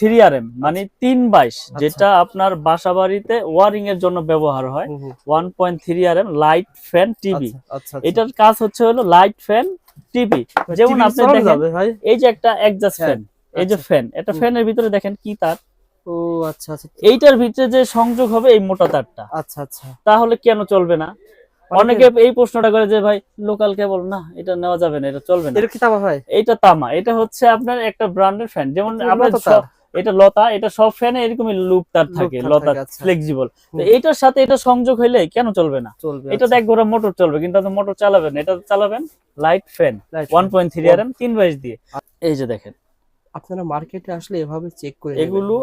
Three R M মানে তিন বাইশ যেটা আপনার বাসা বাড়িতে ওয়ারিং এর জন্য ব্যবহার হয়। One point three R M light fan TV আচ্ছা, আচ্ছা আচ্ছা। এটার কাজ হচ্ছে হলো লাইট ফ্যান টিভি যেমন আপনি দেখেন এই যে একটা হ্যাঁ, ফ্যান এই যে আচ্ছা। ফ্যান এটা ফ্যানের ভিতরে দেখেন কি তার? ও আচ্ছা আচ্ছা। এইটার ভিতরে যে সংযোগ হবে এই মোটা তারটা। আচ্ছা আচ্ছা। তাহলে কেন চলবে না? অনেকে এই প্রশ্নটা করে যে ভাই লোকাল কেবল না এটা নেওয়া যাবে না এটা চলবে না। এটা কি তামা ভাই? এটা তামা এটা হচ্ছে আপনার একটা ব্র্যান্ডের ফ্যান যেমন আপনার এটা লতা এটা সব ফ্যানে এরকমই লুপ তার থাকে লতা আচ্ছা। ফ্লেক্সিবল তো এটার সাথে এটা সংযোগ হইলে কেন চলবে না? চলবে এটা আচ্ছা। এক ঘোড়া মোটর চলবে কিন্তু আপনি মোটর চালাবেন এটা চালাবেন light fan Right. One point three R M তিন বাইশ দিয়ে। এই যে দেখেন। আপনারা মার্কেটে আসলে এভাবে চেক করে এগুলো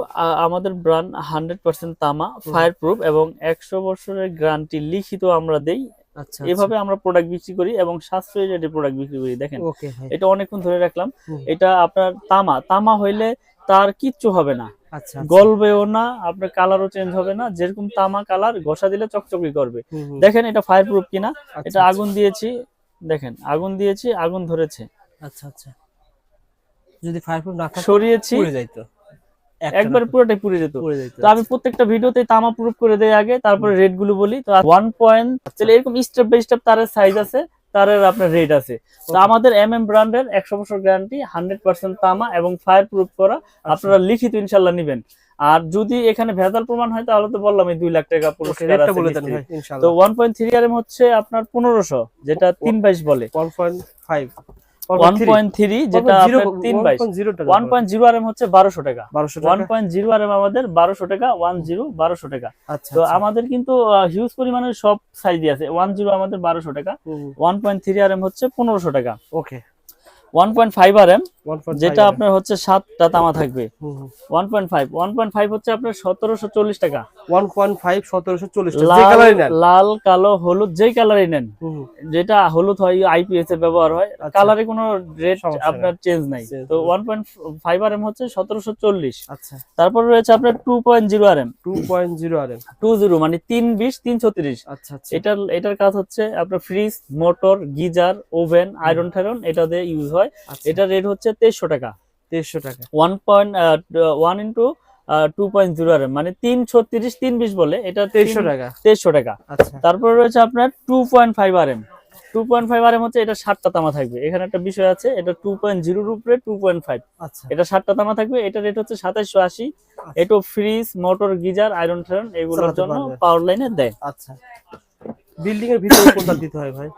আমাদের ব্র্যান্ড হান্ড্রেড পার্সেন্ট তামা ফায়ার প্রুফ এবং একশো বছরের গ্যারান্টি লিখিত আমরা দেই। আচ্ছা এভাবে আমরা প্রোডাক্ট বিক্রি করি এবং সাশ্রয়ী রেটে প্রোডাক্ট বিক্রি করি। দেখেন ওকে এটা অনেকক্ষণ ধরে রাখলাম। এটা আপনার তামা তামা হইলে তার কিচ্ছু হবে না। আচ্ছা গলবেও না আপনার কালারও চেঞ্জ হবে না যেরকম তামা কালার ঘষা দিলে চকচকি করবে। দেখেন এটা ফায়ার প্রুফ কিনা আচ্ছা, এটা আচ্ছা, আগুন দিয়েছি দেখেন আগুন দিয়েছি আগুন ধরেছে। আচ্ছা আচ্ছা। যদি ফায়ার প্রুফ না থাকে সরিয়েছি। পুড়ে যাইতো একবার পুরোটাই পুড়ে যেত। তো আমি প্রত্যেকটা ভিডিওতে তামা প্রুফ করে দেই আগে তারপরে রেটগুলো বলি। তো ওয়ান পয়েন্ট তাহলে এরকম স্টেপ বাই স্টেপ তারের সাইজ আছে। তারের আপনার রেট আছে। তো আমাদের এম এম ব্র্যান্ডের একশো বছর গ্যারান্টি হান্ড্রেড পার্সেন্ট তামা এবং ফায়ার প্রুফ করা। আচ্ছা। আপনারা লিখিত ইনশাল্লাহ নেবেন। আর যদি এখানে ভেজাল প্রমাণ হয় তাহলে তো বললাম এই দুই লাখ টাকা পুরস্কার তো। One point three R M হচ্ছে আপনার পনেরোশো যেটা তিন বাইশ বলে। 1.5 ওয়ান পয়েন্ট থ্রি যেটা 1.0 হচ্ছে বারোশো টাকা। 1200 ওয়ান টাকা পয়েন্ট জিরো আর এম আমাদের বারোশো টাকা ওয়ান জিরো বারোশো টাকা। আচ্ছা তো আচ্ছা। আমাদের কিন্তু হিউজ পরিমাণের সব সাইজই আছে। ওয়ান জিরো আমাদের বারোশো টাকা। হুম, হুম, one point three R M হচ্ছে পনেরোশো টাকা। Okay one point five R M 1.5 যেটা আপনার হচ্ছে সাতটা তামা থাকবে। হুম, হুম। One point five one point five হচ্ছে আপনার সতেরোশো চল্লিশ টাকা। 1.5 1740 টাকা যে লাল লাল কালো হলুদ যেই কালারই নেন। যেটা হলুদ হয় আইপিএস এর ব্যবহার হয়। কালারে কোনো রেট আপনার চেঞ্জ নাই। তো one point five R M হচ্ছে সতেরোশো চল্লিশ। তারপর রয়েছে আপনার two point zero R M 2.0 আর টু জিরো মানে তিন বিশ তিন ছত্রিশ। আচ্ছা আচ্ছা। এটার এটার কাজ হচ্ছে আপনার fridge motor geyser oven iron টায়রন এটা দিয়ে ইউজ হয়। আচ্ছা। এটার রেট হচ্ছে তেইশশো টাকা। 2300 টাকা। One point one into two point zero R মানে তিন ছত্রিশ তিন বিশ বলে এটা 2300 টাকা। তেইশশো টাকা। আচ্ছা। তারপর রয়েছে আপনার two point five R M two point five R M হচ্ছে এটা ষাটটা তামা থাকবে। এখানে একটা বিষয় আছে এটা টু পয়েন্ট জিরোর উপরে টু পয়েন্ট ফাইভ এটা ষাটটা তামা থাকবে এটা রেট হচ্ছে সাতাইশশো আশি। এটা ফ্রিজ মোটর গিজার আয়রন টায়রন এগুলোর জন্য পাওয়ার লাইনে দেয়। আচ্ছা। বিল্ডিং এর ভিতরে কোনটা দিতে হয় ভাই?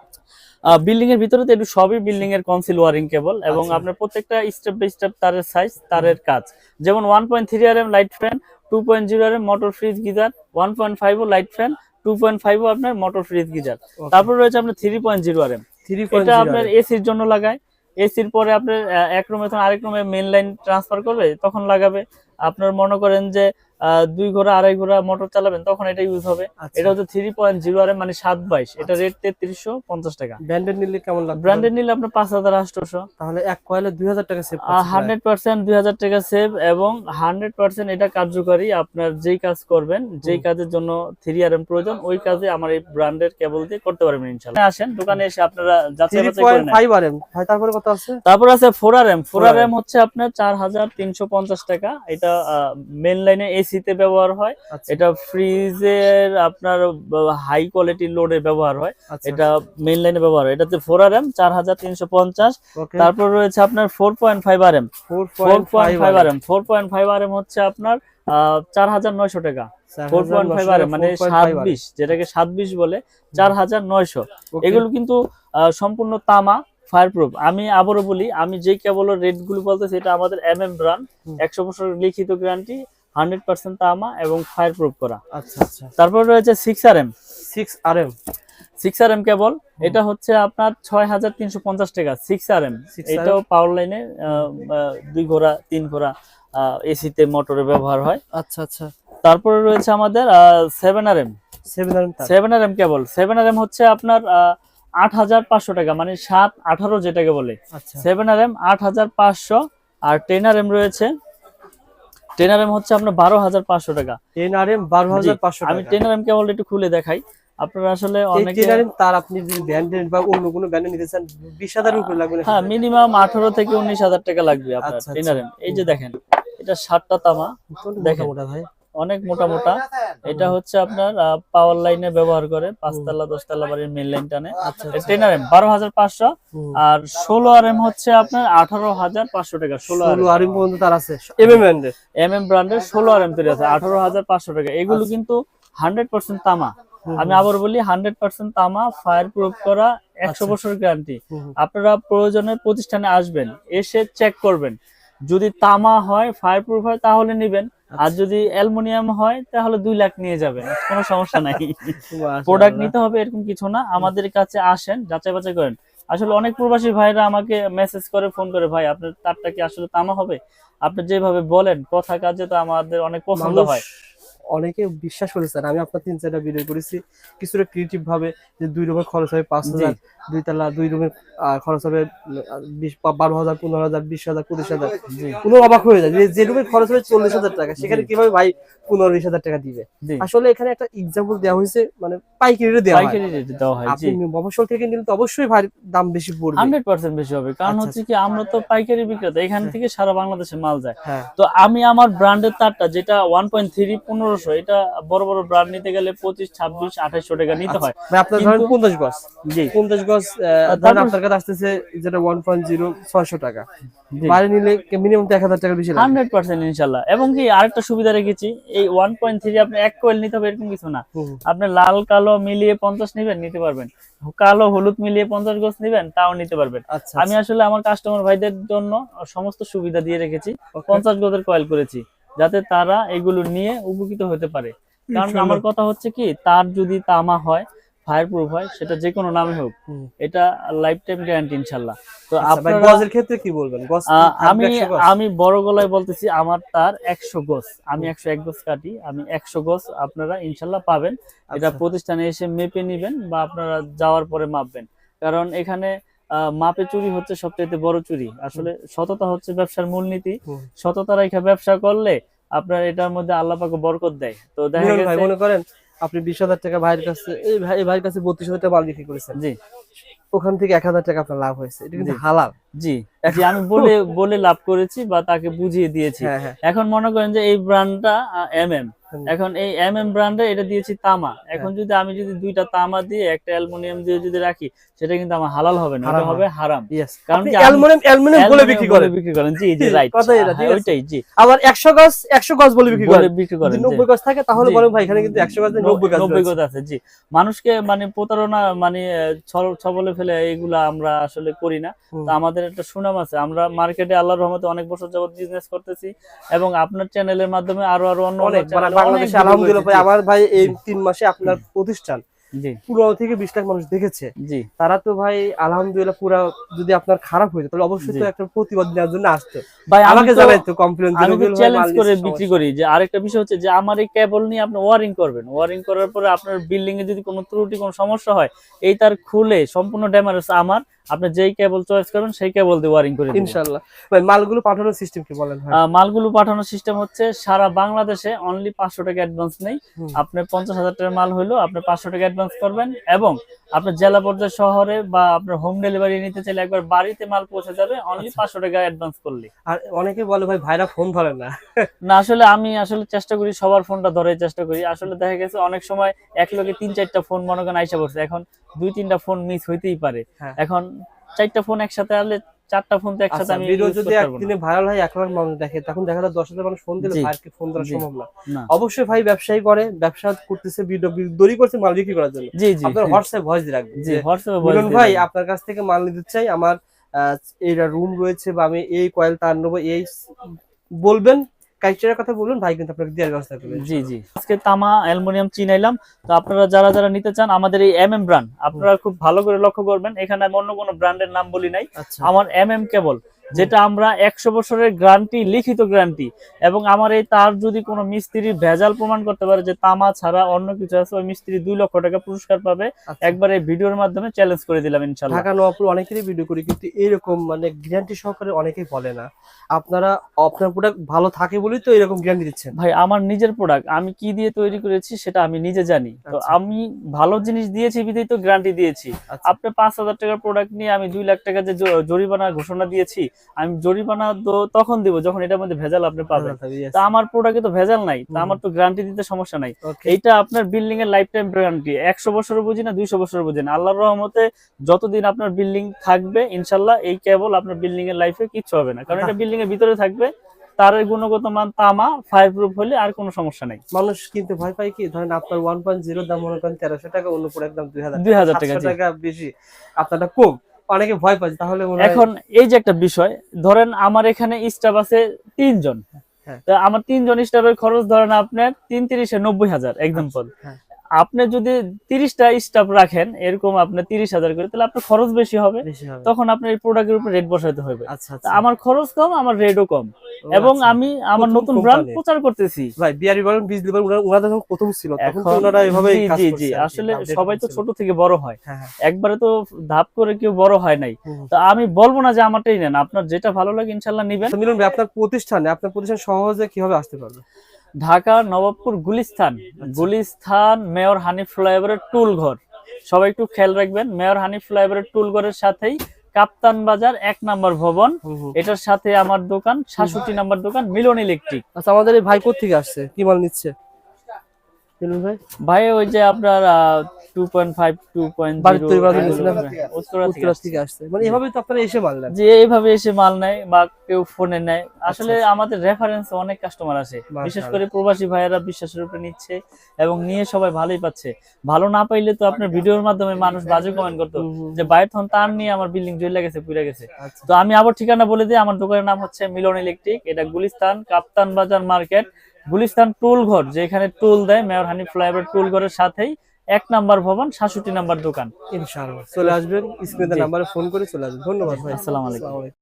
বিল্ডিং এর ভিতরে তো একটু সবই বিল্ডিং এর কনসিল ওয়ারিং কেবল এবং আচ্ছা। আপনার প্রত্যেকটা স্টেপ বাই স্টেপ তারের সাইজ তারের কাজ। যেমন one point three R M light fan two point zero R M motor fridge geyser one point five ও light fan two point five ও আপনার মোটর ফ্রিজ গিজার তারপর রয়েছে আপনার three point zero R M 3.0 এটা আপনার এসির জন্য লাগায়। এসির পরে আপনার এক রুমে তখন আরেক রুমে মেন লাইন ট্রান্সফার করবে তখন লাগাবে। আপনার মনে করেন যে দুই ঘোড়া আড়াই ঘোড়া মোটর চালাবেন তখন এটা ইউজ হবে। আচ্ছা। এটা হচ্ছে থ্রি পয়েন্ট জিরো আর মানে সাত বাইশ। এটা রেট তেত্রিশশো পঞ্চাশ টাকা। ব্র্যান্ডেড নিলে কেমন লাগবে? ব্র্যান্ডেড নিলে আপনার পাঁচ হাজার আটশোশো। তাহলে এক কয়েলে 2000 টাকা সেভ হান্ড্রেড পার্সেন্ট দুই হাজার টাকা সেভ এবং হান্ড্রেড পার্সেন্ট এটা কার্যকারী আপনার যেই কাজ করবেন যেই কাজের জন্য থ্রি আর এম প্রয়োজন ওই কাজে আমার এই ব্র্যান্ডের কেবল দিয়ে করতে পারবেন ইনশাল্লাহ। আসেন দোকানে এসে আপনারা যাচাই বাছাই করে নেন। 3.5 আরএম ভাই তারপরে কত আছে? তারপর আছে four R M four R M হচ্ছে আপনার চার হাজার তিনশো পঞ্চাশ টাকা। এটা মেন লাইনে এসিতে ব্যবহার হয়। আচ্ছা। এটা ফ্রিজের আপনার হাই কোয়ালিটি লোডে ব্যবহার হয়। আচ্ছা এটা মেইন লাইনে ব্যবহার হয়। এটাতে ফোর আর এম চার হাজার তিনশো পঞ্চাশ। তারপর রয়েছে আপনার four point five R M four point five 4.5 R M four point five R M হচ্ছে আপনার চার হাজার নয়শো টাকা। ফোর পয়েন্ট ফাইভ আর মানে সাত বিশ যেটাকে সাত বিশ বলে চার হাজার নয়শো। এগুলো কিন্তু সম্পূর্ণ তামা ফায়ার প্রুফ আমি আবারও বলি আমি যে কেবল রেটগুলো বলতেছি এটা আমাদের এম এম ব্রান্ড হুম। একশো বছর লিখিত গ্যারান্টি হান্ড্রেড পার্সেন্ট তামা এবং ফায়ার প্রুফ করা। আচ্ছা আচ্ছা। তারপর রয়েছে six R M 6 RM six R M cable এটা হচ্ছে আপনার ছয় হাজার তিনশো পঞ্চাশ টাকা সিক্স আর এম 6RM এটাও পাওয়ার লাইনে দুই ঘোড়া তিন ঘোড়া এসিতে মোটরে ব্যবহার হয়। আচ্ছা আচ্ছা। তারপরে রয়েছে আমাদের seven R M 7 seven R M cable seven R M হচ্ছে আপনার আট হাজার পাঁচশো টাকা মানে সাত আঠারো যেটাকে বলে। সেভেন আর এম আট হাজার পাঁচশো আর টেন আর এম রয়েছে টেন আর এম হচ্ছে আপনার বারো হাজার পাঁচশো টাকা। টেনারেম বারো হাজার পাঁচশো আমি টাকা। টেন আর এম কেবল একটু খুলে দেখাই। আপনারা আসলে অনেকে তার আপনি যদি ব্র্যান্ডেড বা অন্য কোনো ব্র্যান্ডে নিতে চান 20000 এর উপরে লাগবে হ্যাঁ মিনিমাম আঠারো থেকে উনিশ হাজার টাকা লাগবে আপনার আচ্ছা, আচ্ছা। এই যে দেখেন এটা এটা সাতটা তামা দেখেন। মোটা ভাই? অনেক মোটা মোটা এটা হচ্ছে আপনার পাওয়ার লাইনে ব্যবহার করে পাঁচতলা দশতলা বাড়ির মেন লাইন টানে। আচ্ছা টেনার এম বারো হাজার পাঁচশো। আর ষোলো আর এম হচ্ছে আপনার আঠারো হাজার পাঁচশো টাকা ষোলো আর এম পর্যন্ত তার আছে। এম এম এন্ডের এম এম ব্র্যান্ডের ষোলো আর এম তৈরি আছে আঠারো হাজার পাঁচশো টাকা। এগুলো আচ্ছা। কিন্তু হান্ড্রেড পার্সেন্ট তামা। আমি আবার বলি হান্ড্রেড পার্সেন্ট তামা ফায়ার প্রুফ করা একশো আচ্ছা। বছর গ্যারান্টি আপনারা প্রয়োজনে প্রতিষ্ঠানে আসবেন এসে চেক করবেন। যদি তামা হয় ফায়ার প্রুফ হয় তাহলে নিবেন। আচ্ছা। আর যদি অ্যালুমিনিয়াম হয় তাহলে দুই লাখ নিয়ে যাবেন। কোনো সমস্যা নাই। প্রোডাক্ট নিতে হবে এরকম কিছু না। আমাদের কাছে আসেন যাচাই বাছাই করেন। আসলে অনেক প্রবাসী ভাইরা আমাকে মেসেজ করে ফোন করে ভাই আপনার তারটা কি আসলে তামা হবে? আপনি যেভাবে বলেন কথা কাজে তো আমাদের অনেক পছন্দ হয়। অনেকে বিশ্বাস করেছেন আমি আপনার তিন চারটা ভিডিও করেছি। কিছুটা ক্রিয়েটিভ ভাবে যে দুই রুমের খরচ হবে পাঁচ হাজার দুই তালা দুই রুমের খরচ হবে বিশ বারো হাজার পনেরো হাজার বিশ হাজার পঁচিশ হাজার। কোনো অবাক হয়ে যায় যে রুমের খরচ হবে চল্লিশ হাজার টাকা সেখানে কীভাবে ভাই পনেরো বিশ হাজার টাকা দিবে? আসলে এখানে একটা এক্সাম্পল দেওয়া হয়েছে মানে পাইকারি দেওয়া হয়। পাইকারি রেটে দেওয়া হয় আপনি থেকে নিলে তো অবশ্যই ভাই দাম বেশি পড়বে। হান্ড্রেড পার্সেন্ট বেশি হবে কারণ আচ্ছা, হচ্ছে কি আমরা তো পাইকারি বিক্রেতা এখান থেকে সারা বাংলাদেশে মাল যায়। হ্যাঁ। তো আমি আমার ব্র্যান্ডের তারটা যেটা ওয়ান পয়েন্ট থ্রি পনেরোশো এটা বড় বড় ব্র্যান্ড নিতে গেলে পঁচিশ ছাব্বিশ আঠাইশশো টাকা নিতে হয়। আপনার ধরেন পঞ্চাশ গজ। জি। পঞ্চাশ গজ ধরেন আপনার কাছে আসতেছে যেটা ওয়ান পয়েন্ট জিরো ছয়শো টাকা। জি। বাইরে নিলে মিনিমাম এক হাজার টাকার বেশি হান্ড্রেড পার্সেন্ট ইনশাল্লাহ। এবং কি আরেকটা সুবিধা রেখেছি এই ওয়ান পয়েন্ট থ্রি আপনি এক কোয়েল নিতে হবে এরকম কিছু না। আপনি লাল কালো মিলিয়ে পঞ্চাশ নিবেন নিতে পারবেন। কালো হলুদ মিলিয়ে পঞ্চাশ গোছ নিবেন তাও নিতে পারবেন। আচ্ছা আমি আসলে আমার কাস্টমার ভাইদের জন্য সমস্ত সুবিধা দিয়ে রেখেছি। পঞ্চাশ গজের কয়েল করেছি। যাতে তারা এগুলো নিয়ে উপকৃত হতে পারে। কারণ আমার কথা হচ্ছে কি তার যদি তামা হয় ফায়ার প্রুফ হয় সেটা যে কোনো নামে হোক এটা লাইফ টাইম গ্যারান্টি ইনশাল্লাহ। তো আচ্ছা, আপনারা গজের ক্ষেত্রে কি বলবেন? আমি আমি বড় গলায় বলতেছি আমার তার একশো গজ। আমি একশো এক গজ কাটি আমি একশো গজ আপনারা ইনশাল্লাহ পাবেন। এটা আচ্ছা, প্রতিষ্ঠানে এসে মেপে নিবেন বা আপনারা যাওয়ার পরে মাপবেন। কারণ এখানে মাপে চুরি হচ্ছে সবচেয়ে বড় চুরি। আসলে সততা হচ্ছে ব্যবসার মূলনীতি। সততা রেখা ব্যবসা করলে আপনার এটার মধ্যে আল্লাহ পাকে বরকত দেয়। তো দেখা গেছে মনে করেন আপনি বিশ হাজার টাকা ভাইয়ের কাছে এই ভাই এই ভাইয়ের কাছে বত্রিশ হাজার টাকা মাল বিক্রি করেছেন। জি। ওখান থেকে এক হাজার টাকা আপনার লাভ হয়েছে। এটা কিন্তু। হালাল। জি। আমি বলে বলে লাভ করেছি বা তাকে বুঝিয়ে দিয়েছি। হ্যাঁ হ্যাঁ। এখন মনে করেন যে এই ব্র্যান্ডটা এম এম। এখন এই এম এম ব্র্যান্ডে এটা দিয়েছি তামা। এখন যদি আমি যদি দুইটা তামা দিয়ে একটা অ্যালুমিনিয়াম দিয়ে যদি রাখি সেটা কিন্তু আমার হালাল হবে না এটা হবে হারাম। কারণ কি অ্যালুমিনিয়াম অ্যালুমিনিয়াম বলে বিক্রি করেন। বিক্রি করেন। জি জি রাইট কথাই এটা, ঠিক ওইটাই জি। আবার একশো গজ একশো গজ বলে বিক্রি করেন। বিক্রি করেন জি। নব্বই গজ থাকে তাহলে বলেন ভাই এখানে কিন্তু একশো গজ নেই, নব্বই গজ নব্বই রয়েছে। গজ আছে জি। মানুষকে মানে প্রতারণা মানে ছবলে ফেলে এইগুলা আমরা আসলে করি না। তো আমাদের একটা সুনাম আছে। আমরা মার্কেটে আল্লাহর রহমতে অনেক বছর যাবত বিজনেস করতেছি এবং আপনার চ্যানেলের মাধ্যমে আরও আরও অন্য অন্য অনেক বাংলাদেশে আলহামদুলিল্লাহ ভাই আমার ভাই এই তিন মাসে আপনার প্রতিষ্ঠান। পনেরো থেকে বিশ লাখ মানুষ দেখেছে। তারা তো ভাই আলহামদুলিল্লাহ পুরা যদি আপনার খারাপ হইতো তাহলে অবশ্যই তো একটা প্রতিবাদ নেওয়ার জন্য আসতো। ভাই আমি আমাকে তো- জানাইতো কমপ্লেন আমি চ্যালেঞ্জ করে বিক্রি করি যে আরেকটা বিষয় হচ্ছে যে আমার এই কেবল নিয়ে আপনি ওয়ারিং করবেন। ওয়ারিং করার পরে আপনার বিল্ডিং এ যদি কোনো ত্রুটি কোনো সমস্যা হয় এই তার খুলে সম্পূর্ণ ড্যামেজ আমার। আপনি যেই কেবল চয়েস করবেন সেই কেবল দিয়ে ওয়ারিং করে ইনশাআল্লাহ। ভাই মালগুলো পাঠানোর সিস্টেম কি বলেন মালগুলো পাঠানোর সিস্টেম হচ্ছে সারা বাংলাদেশে অনলি পাঁচশো টাকা অ্যাডভান্স নেই। আপনি পঞ্চাশ হাজার টাকার মাল হইল আপনি পাঁচশো টাকা অ্যাডভান্স করবেন এবং আপনার জেলা পর্যায়ে শহরে বা আপনার হোম ডেলিভারি নিতে চাইলে একবার বাড়িতে মাল পৌঁছে যাবে অনলি আচ্ছা। পাঁচশো টাকা অ্যাডভান্স করলে। আর অনেকে বলে ভাই ভাইরা ফোন ধরে না। না আসলে আমি আসলে চেষ্টা করি সবার ফোনটা ধরে চেষ্টা করি। আসলে দেখা গেছে অনেক সময় এক লোকে তিন চারটা ফোন মনে করেন আইসা পড়ছে। এখন দুই তিনটা ফোন মিস হইতেই পারে। হ্যাঁ। এখন চারটা ফোন একসাথে আনলে চারটা ফোন তো একসাথে আচ্ছা আমি ভিডিও যদি একদিনে ভাইরাল হয় এক লাখ মানুষ দেখে তখন দেখা যায় দশ হাজার মানুষ ফোন দিলে। ভাইকে ফোন দেওয়া সম্ভব না। অবশ্যই ভাই ব্যবসায়ী করে ব্যবসা করতেছে ভিডিও দড়ি করছে মাল বিক্রি করার জন্য। জি জি আপনার হোয়াটসঅ্যাপ ভয়েস দিয়ে রাখবেন। জি যে, ভয়েস ভাই আপনার কাছ থেকে মাল নিতে চাই আমার আহ, এইটা রুম রয়েছে বা আমি এই কয়েল তার নেব এই বলবেন কাইচারের কথা বলুন ভাই কিন্তু আপনাকে দেওয়ার ব্যবস্থা করবেন জি জি। আজকে তামা অ্যালুমিনিয়াম চিনাইলাম তো আপনারা যারা যারা নিতে চান আমাদের এই এম এম ব্র্যান্ড আপনারা খুব ভালো করে লক্ষ্য করবেন। এখানে আমি অন্য কোনো ব্র্যান্ডের নাম বলি নাই। আচ্ছা। আমার এম এম কেবল। যেটা আমরা একশো বছরের গ্যারান্টি লিখিত গ্যারান্টি এবং আমার এই তার যদি কোনো মিস্ত্রি ভেজাল প্রমাণ করতে পারে যে তামা ছাড়া অন্য কিছু আছে ওই মিস্ত্রি দুই লক্ষ টাকা পুরস্কার পাবে। আচ্ছা। একবার এই ভিডিওর মাধ্যমে চ্যালেঞ্জ করে দিলাম ইনশাল্লাহ। ঢাকা নবাবপুর অনেকেরই ভিডিও করি কিন্তু এরকম মানে গ্যারান্টি সহকারে অনেকেই বলে না। আপনারা আপনার প্রোডাক্ট ভালো থাকে বলেই তো এরকম গ্যারান্টি দিচ্ছেন। ভাই আমার নিজের প্রোডাক্ট আমি কি দিয়ে তৈরি করেছি সেটা আমি নিজে জানি। তো আচ্ছা। আমি ভালো জিনিস দিয়েছি বিধেই তো গ্যারান্টি দিয়েছি। আচ্ছা। আপনি পাঁচ হাজার টাকার প্রোডাক্ট নিয়ে আমি দুই লাখ টাকা যে জরিমানা ঘোষণা দিয়েছি আমি জরিমানা তো- তখন দিব যখন এটার মধ্যে ভেজাল আপনি পাবেন। তা আমার প্রোডাক্টে তো ভেজাল নাই তা আমার তো গ্যারান্টি দিতে সমস্যা নাই. এইটা আপনার বিল্ডিং এর লাইফ টাইম গ্যারান্টি একশো বছরও বুঝি না দুইশো বছরও বুঝি না। আল্লাহর রহমতে যতদিন আপনার বিল্ডিং থাকবে ইনশাল্লাহ এই কেবল আপনার বিল্ডিং এর লাইফে কিচ্ছু হবে না। কারণ এটা বিল্ডিং এর ভিতরে থাকবে তার গুণগত মান তামা ফায়ার প্রুফ হলে আর কোনো সমস্যা নাই। মানুষ কিন্তু ভয় পায় কি ধরেন আপনার ওয়ান পয়েন্ট জিরো দাম মনে করেন তেরোশো টাকা অন্য প্রোডাক্ট দাম দুই হাজার দুই হাজার টাকা বেশি। আপনারটা কম। অনেকে ভয় পাচ্ছে তাহলে এখন এই যে একটা বিষয় ধরেন আমার এখানে স্টাফ আছে তিনজন। তা আমার তিনজন স্টাফের খরচ ধরেন আপনার তিন তিরিশে নব্বই হাজার এক্সাম্পল হ্যাঁ। আপনি যদি তিরিশটা স্টাফ রাখেন এরকম আপনার তিরিশ হাজার করে তাহলে আপনার খরচ বেশি হবে। তখন আপনার এই প্রোডাক্টের উপর রেট বসাতে হবে। আচ্ছা আচ্ছা। আমার খরচ কম আমার রেটও কম। এবং আচ্ছা। আমি আমার নতুন ব্র্যান্ড প্রচার করতেছি। ভাই বিআরবি বলেন বিজলি বলেন ওনারা- ওনারা যখন প্রথম ছিল তখন ওনারা এভাবে জি জি আসলে সবাই তো ছোট থেকে বড় হয়। হ্যাঁ হ্যাঁ। একবারে তো ধাপ করে কেউ বড় হয় নাই। তো আমি বলব না যে আমারটাই নেন আপনার যেটা ভালো লাগে ইনশাল্লাহ নিবেন। মিলন ভাই আপনার প্রতিষ্ঠানে আপনার প্রতিষ্ঠান সহজে কীভাবে আসতে পারবে? ঢাকা নবাবপুর গুলিস্থান গুলিস্থান মেয়র হানিফ ফ্লাইওভারের টুল ঘর। সবাই একটু খেয়াল রাখবেন মেয়র হানিফ ফ্লাইওভারের টুল ঘরের সাথেই কাপ্তান বাজার এক নাম্বার ভবন। এটার সাথে আমার দোকান সাতষট্টি নাম্বার দোকান মিলন ইলেকট্রিক। আচ্ছা আমাদের এই ভাই কোথেকে আসছে? কি মাল নিচ্ছে? ভাই? ভাই ওই যে আপনার? উত্তরা থেকে আসছে। মানে এভাবে তো এসে মাল নেন। যে এইভাবে এসে মাল নেয় বা কেউ ফোনে নেয়। আসলে আমাদের রেফারেন্স অনেক কাস্টমার আসে বিশেষ করে প্রবাসী ভাইয়েরা বিশ্বাসের উপরে নিচ্ছে এবং নিয়ে সবাই ভালোই পাচ্ছে। ভালো না পাইলে তো আপনার ভিডিওর মাধ্যমে মানুষ বাজে কমেন্ট করতো। যে বাইরে তখন তার নিয়ে আমার বিল্ডিং জ্বলে গেছে পুড়ে গেছে। আচ্ছা। তো আমি আবার ঠিকানা বলে দিই আমার দোকানের নাম হচ্ছে মিলন ইলেকট্রিক এটা গুলিস্তান কাপ্তান বাজার মার্কেট গুলিস্তান টুল ঘর যেখানে টুল দেয় মেয়র হানি ফ্লাইওভার টুল ঘরের সাথেই। এক নাম্বার ভবন সাতষট্টি নাম্বার দোকান। ইনশাআল্লাহ। চলে আসবেন স্ক্রিনে নাম্বারে ফোন করে চলে আসবেন। ধন্যবাদ ভাই। আসসালামু আসসালামু আলাইকুম।